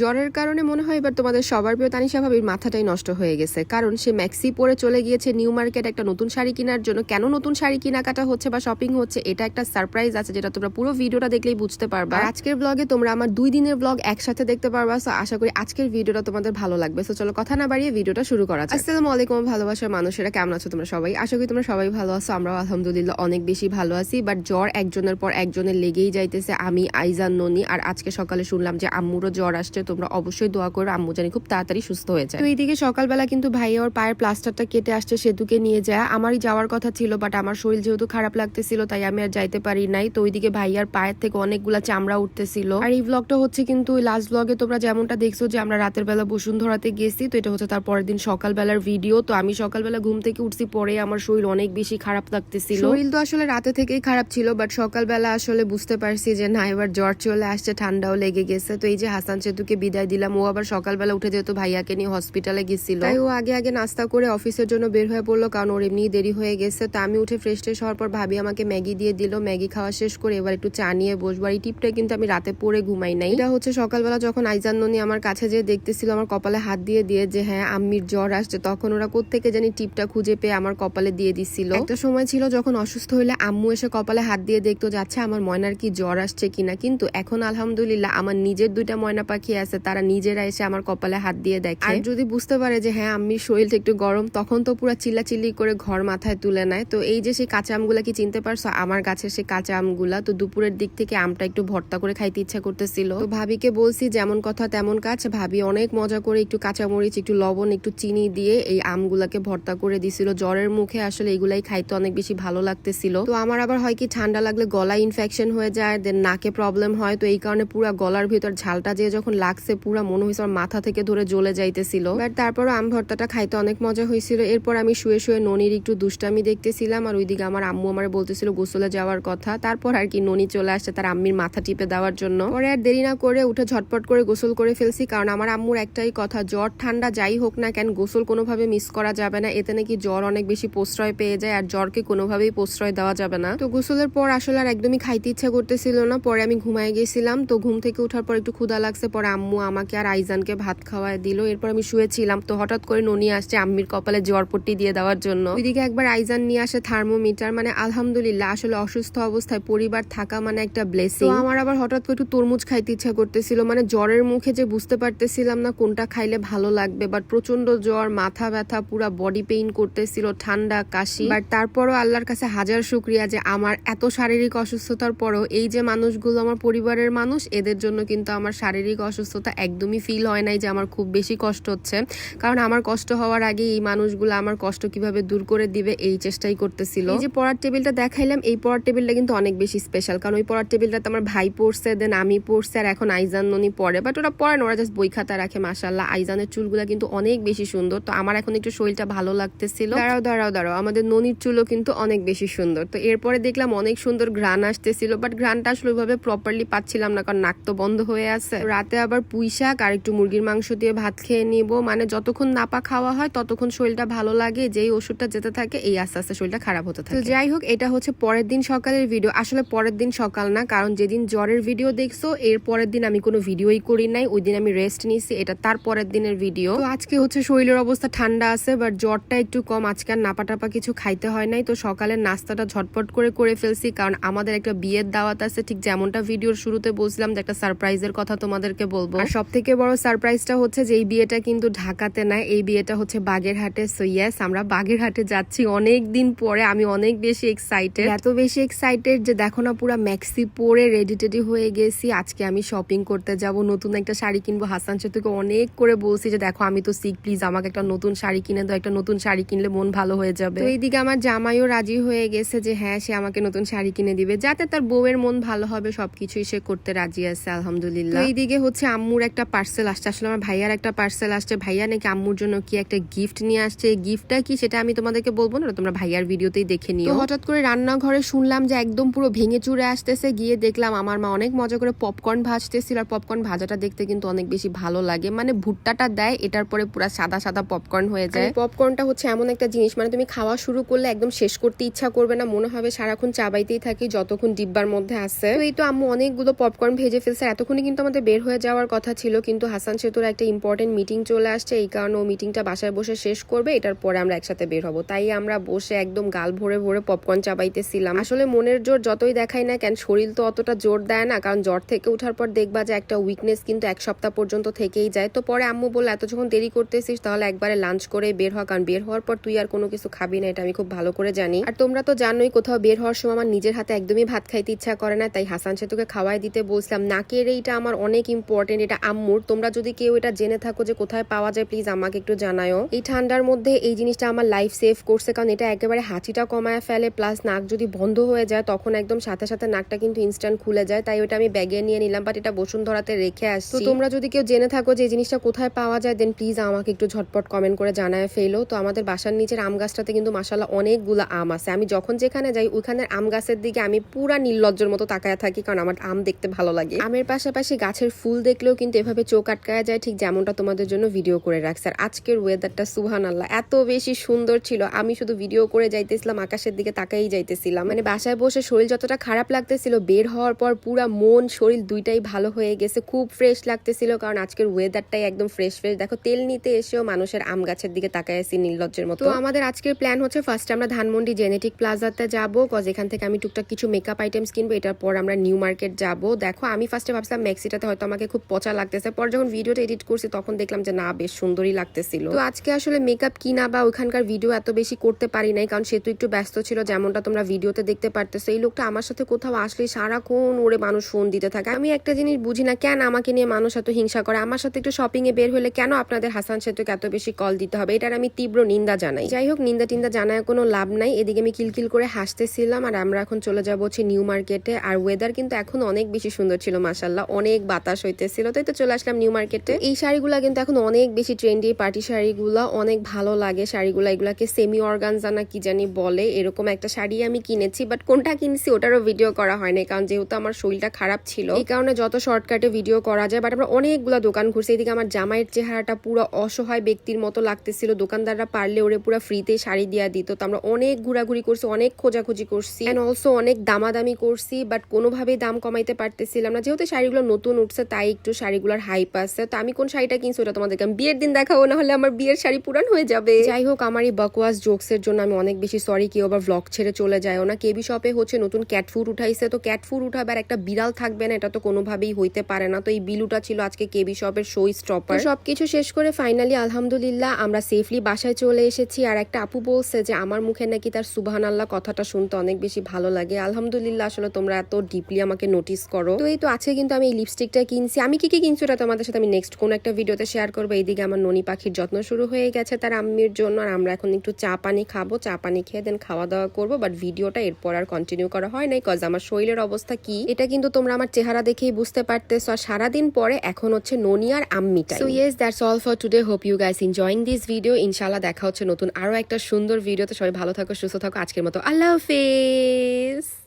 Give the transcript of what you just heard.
জ্বরের কারণে মনে হয় এবার তোমাদের সবার প্রিয় তানিশা ভাবির মাথাটাই নষ্ট হয়ে গেছে। কারণ সে ম্যাক্সি পরে চলে গিয়েছে নিউ মার্কেট একটা নতুন শাড়ি কেনার জন্য। কেন নতুন শাড়ি কেনাকাটা হচ্ছে বা শপিং হচ্ছে, এটা একটা সারপ্রাইজ আছে যেটা তোমরা পুরো ভিডিওটা দেখলেই বুঝতে পারবা। আজকের ব্লগে তোমরা আমার দুই দিনের ব্লগ একসাথে দেখতে পারবা সো আশা করি আজকের ভিডিওটা তোমাদের ভালো লাগবে। সো চলো কথা না বাড়িয়ে ভিডিওটা শুরু করা যাক। আসসালামু আলাইকুম ভালোবাসার মানুষেরা, কেমন আছো তোমরা সবাই? আশা করি তোমরা সবাই ভালো আছো, আমরাও আলহামদুলিল্লাহ অনেক বেশি ভালো আছি। বাট জ্বর একজনের পর একজনের লেগেই যাইতেছে, আমি, আইজান, ননি। আর আজকে সকালে শুনলাম যে আম্মুরও জ্বর আসছে তোমরা অবশ্যই দোয়া করো আম্মু জানি খুব তাড়াতাড়ি সুস্থ হয়ে যায়। তো এইদিকে সকালবেলা কিন্তু ভাইয়া ওর পায়ের প্লাস্টারটা কেটে আসছে সেতুকে নিয়ে যায়। আমারই যাওয়ার কথা ছিল বাট আমার শরীর যেহেতু খারাপ লাগতেছিল তাই আমি আর যাইতে পারি নাই। তো ওইদিকে ভাইয়ার পায়ের থেকে অনেকগুলা চামড়া উঠতেছিল। আর এই ব্লগটা হচ্ছে কিন্তু লাস্ট ব্লগে তোমরা যেমনটা দেখছ যে আমরা রাতের বেলা বসুন্ধরাতে গেছি তো এটা হচ্ছে তার পরের দিন সকালবেলার ভিডিও তো আমি সকালবেলা ঘুম থেকে উঠছি পরে আমার শরীর অনেক বেশি খারাপ লাগতেছিল। শরীর তো আসলে রাতে থেকেই খারাপ ছিল বাট সকালবেলা আসলে বুঝতে পারছি যে না এবার জ্বর চলে আসছে ঠান্ডাও লেগে গেছে। তো এই যে হাসান সেতুকে বিদায় দিলাম। ও আবার সকালবেলা উঠে যেহেতু ভাইয়াকে নিয়ে হসপিটালে গেছিল। তাই ও আগে আগে নাস্তা করে অফিসের জন্য বের হয়ে পড়ল কারণ ওর এমনি দেরি হয়ে গেছে। তো আমি উঠে ফ্রেশ ট্রেশ হওয়ার পর ভাবি আমাকে ম্যাগি দিয়ে দিল। ম্যাগি খাওয়া শেষ করে এবার একটু চা নিয়ে বসবো। আর এই টিপটা কিন্তু আমি রাতে পরে ঘুমাই নাই। এটা হচ্ছে সকালবেলা যখন আইজান ননি আমার কাছে যে দেখতেছিল, আমার কপালে হাত দিয়ে দিয়ে যে হ্যাঁ আম্মির জ্বর আসছে, তখন ওরা কোত্থেকে জানি টিপটা খুঁজে পেয়ে আমার কপালে দিয়ে দিছিল। একটা সময় ছিল যখন অসুস্থ হইলে আম্মু এসে কপালে হাত দিয়ে দেখতো যাচ্ছে আমার ময়নার কি জ্বর আসছে কিনা? কিন্তু এখন আলহামদুলিল্লাহ আমার নিজের দুইটা ময়না পাখি আছে, তারা নিজেরা এসে আমার কপালে হাত দিয়ে দেখে। আর যদি বুঝতে পারে যে হ্যাঁ আমি শরীরটা একটু গরম, তখন তো পুরো চিল্লাচিল্লি করে ঘর মাথায় তুলে নেয়। তো এই যে, সেই কাঁচা আমগুলা কি চিনতে পারছ? আমার গাছের সেই কাঁচা আমগুলা। তো দুপুরের দিক থেকে আমটা একটু ভর্তা করে খাইতে ইচ্ছা করতেছিল। তো ভাবিকে বলছি, যেমন কথা তেমন কাজ। ভাবি অনেক মজা করে একটু কাঁচামরিচ, একটু লবণ, একটু চিনি দিয়ে এই আমগুলাকে ভর্তা করে দিছিল। জ্বরের মুখে আসলে এগুলাই খাইতে অনেক বেশি ভালো লাগতেছিল। তো আমার আবার হয় কি, ঠান্ডা লাগলে গলা ইনফেকশন হয়ে যায় দেন নাকে প্রবলেম হয়। তো এই কারণে পুরো গলার ভিতর ঝালটা যে, যখন লাগছে, পুরো মনে হয়েছে আমার মাথা থেকে ধরে জ্বলে যাইতেছিল। বাট তারপর আম ভর্তাটা খাইতে অনেক মজা হয়েছিল। এরপর আমি শুয়ে শুয়ে ননির একটু দুষ্টামি দেখতেছিলাম আর ওইদিকে আমার আম্মু আমার বলতেছিল গোসলে যাওয়ার কথা। তারপর আর কি ননি চলে আসছে তার আম্মির মাথা টিপে দেওয়ার জন্য। পরে আর দেরি না করে উঠে ঝটপট করে গোসল করে ফেলছি কারণ আমার আম্মুর একটাই কথা, জ্বর, ঠান্ডা যাই হোক না কেন গোসল কোনোভাবে মিস করা যাবে না। এতে নাকি জ্বর অনেক বেশি প্রশ্রয় পেয়ে যায় আর জ্বরকে কোনোভাবেই প্রশ্রয় দেওয়া যাবে না। তো গোসলের পর আসলে আর একদমই খাইতে ইচ্ছা করতেছিল না। পরে আমি ঘুমায় গেছিলাম। তো ঘুম থেকে ওঠার পর একটু ক্ষুধা লাগছে, পরে আম্মু আমাকে আর আইজানকে ভাত খাওয়ায় দিল। এরপর আমি শুয়েছিলাম। তো হঠাৎ করে ননি আসছে আম্মির কপালে জ্বর পট্টি দিয়ে দেওয়ার জন্য। ওইদিকে একবার আইজান নিয়ে আসে থার্মোমিটার। মানে আলহামদুলিল্লাহ, আসলে অসুস্থ অবস্থায় পরিবার থাকা মানে একটা ব্লেসিং আমার আবার হঠাৎ করে একটু তরমুজ খাইতে ইচ্ছা করতেছিল। মানে জ্বরের মুখে যে বুঝতে পারতেছিলাম না কোনটা খাইলে ভালো লাগবে। বাট প্রচণ্ড জ্বর, মাথা ব্যথা, পুরা বডি পেইন করতেছিল, ঠান্ডা, কাশি। বাট তারপরও আল্লাহর কাছে হাজার শুক্রিয়া যে আমার এত শারীরিক অসুস্থতার পরও এই যে মানুষগুলো আমার পরিবারের মানুষ, এদের জন্য কিন্তু আমার শারীরিক অসুস্থতা একদমই ফিল হয় নাই যে আমার খুব বেশি কষ্ট হচ্ছে। কারণ আমার কষ্ট হওয়ার আগে এই মানুষগুলো আমার কষ্ট কীভাবে দূর করে দিবে এই চেষ্টাই করতেছিল। এই যে পড়ার টেবিলটা দেখাইলাম এই পড়ার টেবিলটা কিন্তু অনেক বেশি স্পেশাল কারণ ওই পড়ার টেবিলটাতে আমার ভাই পড়ছে দেন আমি পড়ছে আর এখন আইজান ননি পড়ে। বাট ওরা পড়ে না ওরা জাস্ট বই খাতা রাখে মাসাল্লাহ আইজানের চুলগুলো কিন্তু অনেক বেশি সুন্দর। তো আমার এখন একটু শরীরটা ভালো লাগতেছিল। দাঁড়াও দাঁড়াও দাঁড়াও। আমাদের ননির চুলও কিন্তু অনেক বেশি সুন্দর। তো এরপরে দেখলাম অনেক সুন্দর ঘ্রাণ আসতেছিল। বাট ঘ্রাণটা আসলে ওইভাবে প্রপারলি পাচ্ছিলাম না কারণ নাক তো বন্ধ হয়ে আছে। রাতে আবার পুঁই শাক আর একটু মুরগির মাংস দিয়ে ভাত খেয়ে নিব। মানে যতক্ষণ নাপা খাওয়া হয় ততক্ষণ শরীরটা ভালো লাগে যেই ওষুধটা যেতে থাকে এই আস্তে আস্তে শরীরটা খারাপ হতে থাকে। তো যাই হোক এটা হচ্ছে পরের দিন সকালের ভিডিও। আসলে পরের দিন সকাল না কারণ যেদিন জ্বরের ভিডিও দেখছ এর পরের দিন আমি কোনো ভিডিওই করি নাই। ওই দিন আমি রেস্ট নিয়েছি এটা তার পরের দিনের ভিডিও। তো আজকে হচ্ছে শরীরের অবস্থা ঠান্ডা আছে বাট জ্বরটা একটু কম। আজকে আর নাপা টাপা কিছু খাইতে হয় নাই তো সকালের নাস্তাটা ঝটপট করে করে ফেলছি কারণ আমাদের একটা বিয়ের দাওয়াত আছে। ঠিক যেমনটা ভিডিওর শুরুতে বলছিলাম যে একটা সারপ্রাইজের কথা তোমাদেরকে বলব? আর সব থেকে বড় সারপ্রাইজটা হচ্ছে যে এই বিয়েটা কিন্তু ঢাকাতে না এই বিয়েটা হচ্ছে বাগেরহাটে। সো ইয়েস আমরা বাগেরহাটে যাচ্ছি অনেক দিন পরে। আমি অনেক বেশি এক্সাইটেড এত বেশি এক্সাইটেড যে দেখো না পুরো ম্যাক্সি পরে রেডি টেডি হয়ে গেছি। আজকে আমি শপিং করতে যাব নতুন একটা শাড়ি কিনবো। হাসান সেতুকে অনেক করে বলছি যে দেখো আমি তো সিক প্লিজ আমাকে একটা নতুন শাড়ি কিনে দাও। একটা নতুন শাড়ি কিনলে মন ভালো হয়ে যাবে। তো এইদিকে আমার জামাইও রাজি হয়ে গেছে যে হ্যাঁ সে আমাকে নতুন শাড়ি কিনে দিবে। যাতে তার বউয়ের মন ভালো হবে সবকিছুই সে করতে রাজি আছে আলহামদুলিল্লাহ। এইদিকে হচ্ছে আম্মুর একটা পার্সেল আসছে। আসলে আমার ভাইয়ার একটা পার্সেল আসছে। ভাইয়া নাকি আম্মুর জন্য কি একটা গিফট নিয়ে আসছে? গিফটটা কি সেটা আমি তোমাদেরকে বলব না? তোমরা ভাইয়ার ভিডিওতেই দেখে নিও। হঠাৎ করে রান্নাঘরে শুনলাম যে একদম পুরো ভেঙে চুরে আসতেছে। গিয়ে দেখলাম আমার মা অনেক মজা করে পপকর্ন ভাজতেছিল। আর পপকর্ন ভাজাটা দেখতে কিন্তু অনেক বেশি ভালো লাগে। মানে ভুট্টাটা দেয় এটার পরে পুরো সাদা সাদা পপকর্ন হয়ে যায়। পপকর্নটা হচ্ছে এমন একটা জিনিস। মানে তুমি খাওয়া শুরু করলে একদম শেষ করতে ইচ্ছা করবে না। মনে হবে সারাক্ষণ চাবাইতেই থাকি যতক্ষণ ডিব্বার মধ্যে আছে। তো এই তো আম্মু অনেকগুলো পপকর্ন ভেজে ফেলছে। এতক্ষণে কিন্তু আমাদের বের হয়ে যাওয়ার হওয়ার কথা ছিল, কিন্তু হাসান সেতুর একটা ইম্পর্টেন্ট মিটিং চলে আসছে। এই কারণে ও মিটিংটা বাসায় বসে শেষ করবে, এটার পরে আমরা একসাথে বের হব। তাই আমরা বসে একদম গাল ভরে ভরে পপকর্ন চাবাইতেছিলাম। আসলে মনের জোর যতই দেখাই না কেন, শরীর তো অতটা জোর দেয় না, কারণ জ্বর থেকে ওঠার পর দেখবা যে একটা উইকনেস কিন্তু এক সপ্তাহ পর্যন্ত থেকেই যায়। তো পরে আম্মু বলল, এত যখন দেরি করতেছিস, তাহলে একবারে লাঞ্চ করে বের হওয়া কারণ বের হওয়ার পর তুই আর কোনো কিছু খাবি না, এটা আমি খুব ভালো করে জানি। আর তোমরা তো জানোই, কোথাও বের হওয়ার সময় আমার নিজের হাতে একদমই ভাত খাইতে ইচ্ছা করে না, তাই হাসান সেতুকে খাওয়াই দিতে বলছিলাম। নাকের এইটা আমার অনেক ইম্পর্টেন্ট এটা আম্মুর। তোমরা যদি কেউ এটা জেনে থাকো যে কোথায় পাওয়া যায় প্লিজ আমাকে একটু জানাও এই ঠান্ডার মধ্যে এই জিনিসটা আমার লাইফ সেভ করছে, কারণ এটা একেবারে হাঁচিটা কমায় ফেলে প্লাস নাক যদি বন্ধ হয়ে যায়, তখন একদম সাথে সাথে নাকটা কিন্তু ইনস্ট্যান্ট খুলে যায়, তাই ওটা আমি ব্যাগে নিয়ে নিলাম বাট এটা বসুন্ধরাতে রেখে আসছি। তোমরা যদি কেউ জেনে থাকো যে জিনিসটা কোথায় পাওয়া যায় দেন প্লিজ আমাকে একটু ঝটপট কমেন্ট করে জানায় ফেলো। তো আমাদের বাসার নিচের আম গাছটাতে কিন্তু মাসাল্লাহ অনেকগুলো আম আছে। আমি যখন যেখানে যাই, ওইখানের আম গাছের দিকে আমি পুরা নির্লজ্জর মতো তাকায় থাকি, কারণ আমার আম দেখতে ভালো লাগে। আমের পাশাপাশি গাছের ফুল দেখলেও কিন্তু এভাবে চোখ আটকায় যায়, ঠিক যেমনটা তোমাদের জন্য ভিডিও করে রাখছে। আর আজকের ওয়েদারটা সুহান আল্লাহ এত বেশি সুন্দর ছিল। আমি শুধু ভিডিও করে যাইতেছিলাম, আকাশের দিকে তাকাই যাইতেছিলাম। মানে বাসায় বসে শরীর যতটা খারাপ লাগতেছিল, বের হওয়ার পর পুরা মন, শরীর দুইটাই ভালো হয়ে গেছে। খুব ফ্রেশ লাগতেছিল, কারণ আজকের ওয়েদারটাই একদম ফ্রেশ ফ্রেশ দেখো, তেল নিতে এসেও মানুষের আম গাছের দিকে তাকায় আছি নির্লজ্জের মতো। তো আমাদের আজকের প্ল্যান হচ্ছে ফার্স্ট আমরা ধানমন্ডি জেনেটিক প্লাজাতে যাব। কজ এখান থেকে আমি টুকটাক কিছু মেকআপ আইটেমস কিনবো, এটার পর আমরা নিউ মার্কেট যাব। দেখো, আমি ফার্স্টে ভাবছিলাম ম্যাক্সিটাতে হয়তো আমাকে খুব পচা লাগতেছে। পর যখন ভিডিওটা এডিট করছি, তখন দেখলাম যে না, বেশ সুন্দরই লাগতেছিল। তো আজকে আসলে মেকআপ কিনা বা ওইখানকার ভিডিও এত বেশি করতে পারি নাই, কারণ সেতু একটু ব্যস্ত ছিল, যেমনটা তোমরা ভিডিওতে দেখতে পারতেছো। এই লোকটা আমার সাথে কোথাও আসলে সারাক্ষণ ওরে মানুষ ফোন দিতে থাকে। আমি একটা জিনিস বুঝি না, কেন আমাকে নিয়ে মানুষ এত হিংসা করে? আমার সাথে একটু শপিং এ বের হলে কেন আপনাদের হাসান সেতুকে এত বেশি কল দিতে হবে? এটার আমি তীব্র নিন্দা জানাই। যাই হোক, নিন্দা টিন্দা জানায় কোনো লাভ নাই। এদিকে আমি কিলকিল করে হাসতেছিলাম, আর আমরা এখন চলে যাব হচ্ছে নিউ মার্কেটে আর ওয়েদার কিন্তু এখন অনেক বেশি সুন্দর ছিল মাসাল্লাহ অনেক বাতাস হইতেছিল তাই তো চলে আসলাম নিউ মার্কেটে। এই শাড়িগুলো কিন্তু এখন অনেক বেশি ট্রেন্ডি পার্টি শাড়িগুলো অনেক ভালো লাগে। শাড়িগুলো এগুলাকে সেমি অর্গানজা না কি জানি বলে, এরকম একটা শাড়ি আমি কিনেছি বাট কোনটা কিনছি ওটারও ভিডিও করা হয় না কারণ যেহেতু আমার শরীরটা খারাপ ছিল, এই কারণে যত শর্টকাটে ভিডিও করা যায় বাট আমরা অনেকগুলো দোকান ঘুরছি, এদিকে আমার জামাইয়ের চেহারাটা পুরো অসহায় ব্যক্তির মতো লাগতেছিল, দোকানদাররা পারলে ওরে পুরো ফ্রিতে শাড়ি দিয়া দিত, তো আমরা অনেক ঘোরাঘুরি করছি, অনেক খোঁজাখুঁজি করছি অ্যান্ড অলসো অনেক দামাদামি করছি বাট কোনোভাবেই দাম কমাইতে পারতেছিলাম না, যেহেতু শাড়িগুলো নতুন উঠছে, তাই একটু শাড়িগুলোর হাইপ আছে, তো আমি কোন শাড়িটা কিনছি ওটা তোমাদেরকে আমি বিয়ের দিন দেখাবো না হলে আমার বিয়ের শাড়ি পুরান হয়ে যাবে। যাই হোক আমার এই বকওয়াস জোকসের জন্য আমি অনেক বেশি সরি কেউ আবার ভ্লগ ছেড়ে চলে যায়। না কেবি শপে হচ্ছে নতুন ক্যাট ফুড উঠাইছে, তো ক্যাট ফুড উঠাবার একটা বিড়াল থাকবে না, এটা তো কোনোভাবেই হইতে পারে না। তো এই বিলুটা ছিল আজকে কেবি শপের শো স্টপার সবকিছু শেষ করে ফাইনালি আলহামদুলিল্লাহ, আমরা সেফলি বাসায় চলে এসেছি। আর একটা আপু বলছে যে, আমার মুখে নাকি তার সুবহান আল্লাহ কথাটা শুনতে অনেক বেশি ভালো লাগে। আলহামদুলিল্লাহ, আসলে তোমরা এত ডিপলি আমাকে নোটিস করো। তো এই তো আছে কিন্তু আমি এই লিপস্টিকটা কিনছি। আমি কি কি কিনছি ওটা তোমাদের সাথে আমি নেক্সট কোন একটা ভিডিওতে শেয়ার করব? এইদিকে আমার ননি পাখির যত্ন শুরু হয়ে গেছে তার আম্মির জন্য আর আমরা এখন একটু চা পানি খাব, চা পানি খেয়ে দেন খাওয়া দাওয়া করব বাট ভিডিওটা এরপর আর কন্টিনিউ করা হয় নাই কজ আমার শরীরের অবস্থা কি? এটা কিন্তু তোমরা আমার চেহারা দেখেই বুঝতে পারতেছো। আর সারাদিন পরে এখন হচ্ছে ননি আর আম্মিটা so yes that's all for today hope you guys enjoying this video ইনশাল্লাহ দেখা হচ্ছে নতুন আরও একটা সুন্দর ভিডিওতে সবাই ভালো থাকো, সুস্থ থাকো। আজকের মতো আল্লাহ হাফেজ।